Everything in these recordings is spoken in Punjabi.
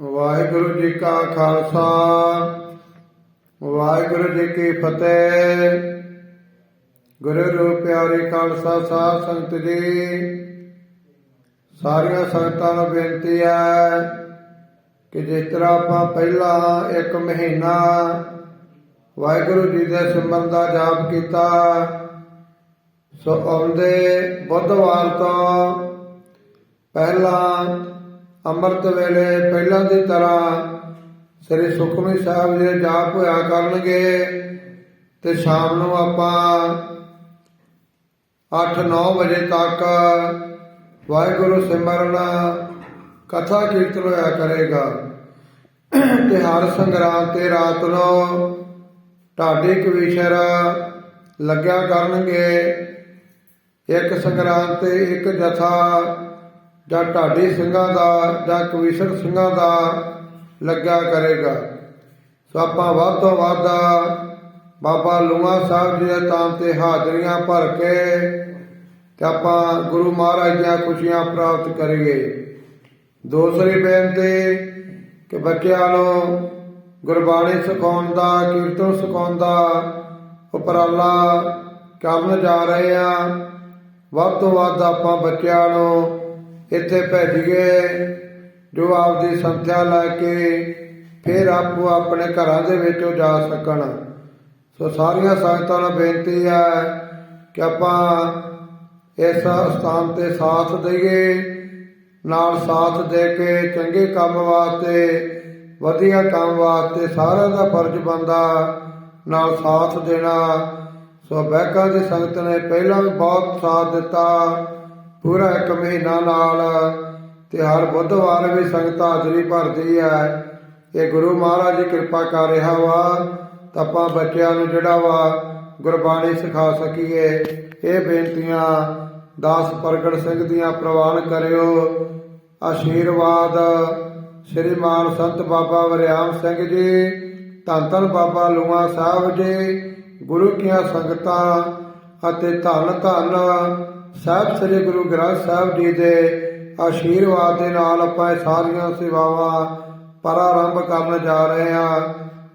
ਵਾਹਿਗੁਰੂ ਜੀ ਕਾ ਖਾਲਸਾ, ਵਾਹਿਗੁਰੂ ਜੀ ਕੀ ਫਤਿਹ। ਗੁਰੂ ਰੂਪ ਪਿਆਰੇ ਖਾਲਸਾ ਸਾਹਿਬ ਸੰਤ ਜੀ, ਸਾਰੀਆਂ ਸੰਗਤਾਂ ਨੂੰ ਬੇਨਤੀ ਹੈ ਕਿ ਜਿਸ ਤਰ੍ਹਾਂ ਆਪਾਂ ਪਹਿਲਾਂ ਇੱਕ ਮਹੀਨਾ ਵਾਹਿਗੁਰੂ ਜੀ ਦੇ ਸਿਮਰਨ ਦਾ ਜਾਪ ਕੀਤਾ, ਸੋ ਆਉਂਦੇ ਬੁੱਧਵਾਰ ਤੋਂ ਪਹਿਲਾਂ ਅੰਮ੍ਰਿਤ ਵੇਲੇ ਪਹਿਲਾਂ ਦੀ ਤਰ੍ਹਾਂ ਸ੍ਰੀ ਸੁਖਮਨੀ ਸਾਹਿਬ ਜੀ ਦੇ ਜਾਪ ਹੋਇਆ ਕਰਨਗੇ ਤੇ ਸ਼ਾਮ ਨੂੰ ਆਪਾਂ 8-9 ਵਜੇ ਤੱਕ ਵਾਹਿਗੁਰੂ ਸਿਮਰਨ ਕਥਾ ਕੀਰਤਨ ਹੋਇਆ ਕਰੇਗਾ। ਤੇ ਹਰ ਸੰਗਰਾਂਦ ਤੇ ਰਾਤ ਨੂੰ ਢਾਡੀ ਕਵੀਸ਼ਰ ਲੱਗਿਆ ਕਰਨਗੇ। ਇੱਕ ਸੰਗਰਾਂਦ ਤੇ ਇੱਕ ਜਥਾ ਜਾਂ ਢਾਡੀ ਸਿੰਘਾਂ ਦਾ ਜਾਂ ਕਵੀਸ਼ਰ ਸਿੰਘਾਂ ਦਾ ਲੱਗਾ ਕਰੇਗਾ। ਸੋ ਆਪਾਂ ਵੱਧ ਤੋਂ ਵੱਧ ਬਾਬਾ ਲੂਆ ਸਾਹਿਬ ਜੀ ਦੇ ਤਾਂ ਤੇ ਹਾਜ਼ਰੀਆਂ ਭਰ ਕੇ ਤੇ ਆਪਾਂ ਗੁਰੂ ਮਹਾਰਾਜ ਦੀਆਂ ਖੁਸ਼ੀਆਂ ਪ੍ਰਾਪਤ ਕਰੀਏ। ਦੂਸਰੀ ਬੇਨਤੀ ਕਿ ਬੱਚਿਆਂ ਨੂੰ ਗੁਰਬਾਣੀ ਸਿਖਾਉਣ ਦਾ, ਕੀਰਤਨ ਸਿਖਾਉਣ ਦਾ ਉਪਰਾਲਾ ਕਰਨ ਜਾ ਰਹੇ ਆ ਵੱਧ ਤੋਂ ਵੱਧ ਆਪਾਂ ਬੱਚਿਆਂ ਨੂੰ ਇੱਥੇ ਭੇਜੀਏ ਜੋ ਆਪਦੀ ਸੰਥਿਆ ਲੈ ਕੇ ਫਿਰ ਆਪੋ ਆਪਣੇ ਘਰਾਂ ਦੇ ਵਿੱਚੋਂ ਜਾ ਸਕਣ। ਸੋ ਸਾਰੀਆਂ ਸੰਗਤਾਂ ਨੂੰ ਬੇਨਤੀ ਹੈ ਕਿ ਆਪਾਂ ਇਸ ਸਥਾਨ ਤੇ ਸਾਥ ਦਈਏ, ਨਾਲ ਸਾਥ ਦੇ ਕੇ ਚੰਗੇ ਕੰਮ ਵਾਸਤੇ, ਵਧੀਆ ਕੰਮ ਵਾਸਤੇ ਸਾਰਿਆਂ ਦਾ ਫਰਜ਼ ਬੰਦਾ ਨਾਲ ਸਾਥ ਦੇਣਾ। ਸੋ ਬੈਕਾਂ ਦੀ ਸੰਗਤ ਨੇ ਪਹਿਲਾਂ ਵੀ ਬਹੁਤ ਸਾਥ ਦਿੱਤਾ। ਪੂਰਾ ਇੱਕ ਮਹੀਨਾ ਨਾਲ ਤੇ ਹਰ ਬੁੱਧਵਾਰ ਵੀ ਸੰਗਤ ਹਾਜ਼ਰੀ ਭਰਦੀ ਹੈ। ਇਹ ਗੁਰੂ ਮਹਾਰਾਜ ਦੀ ਕਿਰਪਾ ਕਰ ਰਿਹਾ ਵਾ ਤਾਂ ਆਪਾਂ ਬੱਚਿਆਂ ਨੂੰ ਜਿਹੜਾ ਵਾ ਗੁਰਬਾਣੀ ਸਿਖਾ ਸਕੀਏ। ਇਹ ਬੇਨਤੀਆਂ ਦਾਸ ਪ੍ਰਗਟ ਸਿੰਘ ਦੀਆਂ ਪ੍ਰਵਾਨ ਕਰਿਓ। ਆਸ਼ੀਰਵਾਦ ਸ੍ਰੀ ਮਾਨ ਸੰਤ ਬਾਬਾ ਵਰਿਆਮ ਸਿੰਘ ਜੀ, ਧੰਨ ਧੰਨ ਬਾਬਾ ਲੂਆ ਸਾਹਿਬ ਜੀ, ਗੁਰੂ ਕੀਆਂ ਸੰਗਤਾਂ ਅਤੇ ਧੰਨ ਧੰਨ ਸਾਹਿਬ, ਸ੍ਰੀ ਗੁਰੂ ਗ੍ਰੰਥ ਸਾਹਿਬ ਜੀ ਦੇ ਆਸ਼ੀਰਵਾਦ ਦੇ ਨਾਲ ਆਪਾਂ ਇਹ ਸਾਰੀਆਂ ਸੇਵਾਵਾਂ ਪ੍ਰਾਰੰਭ ਕਰਨ ਜਾ ਰਹੇ ਹਾਂ।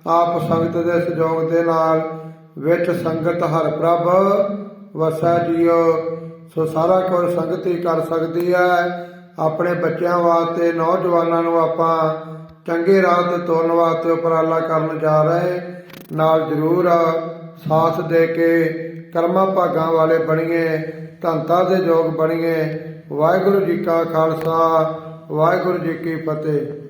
ਆਪ ਸੰਗਤ ਦੇ ਸਹਿਯੋਗ ਦੇ ਨਾਲ ਵਿੱਚ ਸੰਗਤ ਹਰ ਪ੍ਰਭ ਵਸੈ ਜੀਓ। ਸੋ ਸਾਰਾ ਕੁਝ ਸੰਗਤ ਹੀ ਕਰ ਸਕਦੀ ਹੈ। ਆਪਣੇ ਬੱਚਿਆਂ ਵਾਸਤੇ, ਨੌਜਵਾਨਾਂ ਨੂੰ ਆਪਾਂ ਚੰਗੇ ਰਾਹ ਤੇ ਤੁਰਨ ਵਾਸਤੇ ਉਪਰਾਲਾ ਕਰਨ ਜਾ ਰਹੇ। ਨਾਲ ਜ਼ਰੂਰ ਸਾਥ ਦੇ ਕੇ ਕਰਮਾਂ ਭਾਗਾਂ ਵਾਲੇ ਬਣੀਏ ਧੰਤਾ ਦੇ ਯੋਗ ਬਣੀਏ। ਵਾਹਿਗੁਰੂ ਜੀ ਕਾ ਖਾਲਸਾ, ਵਾਹਿਗੁਰੂ ਜੀ ਕੀ ਫਤਿਹ।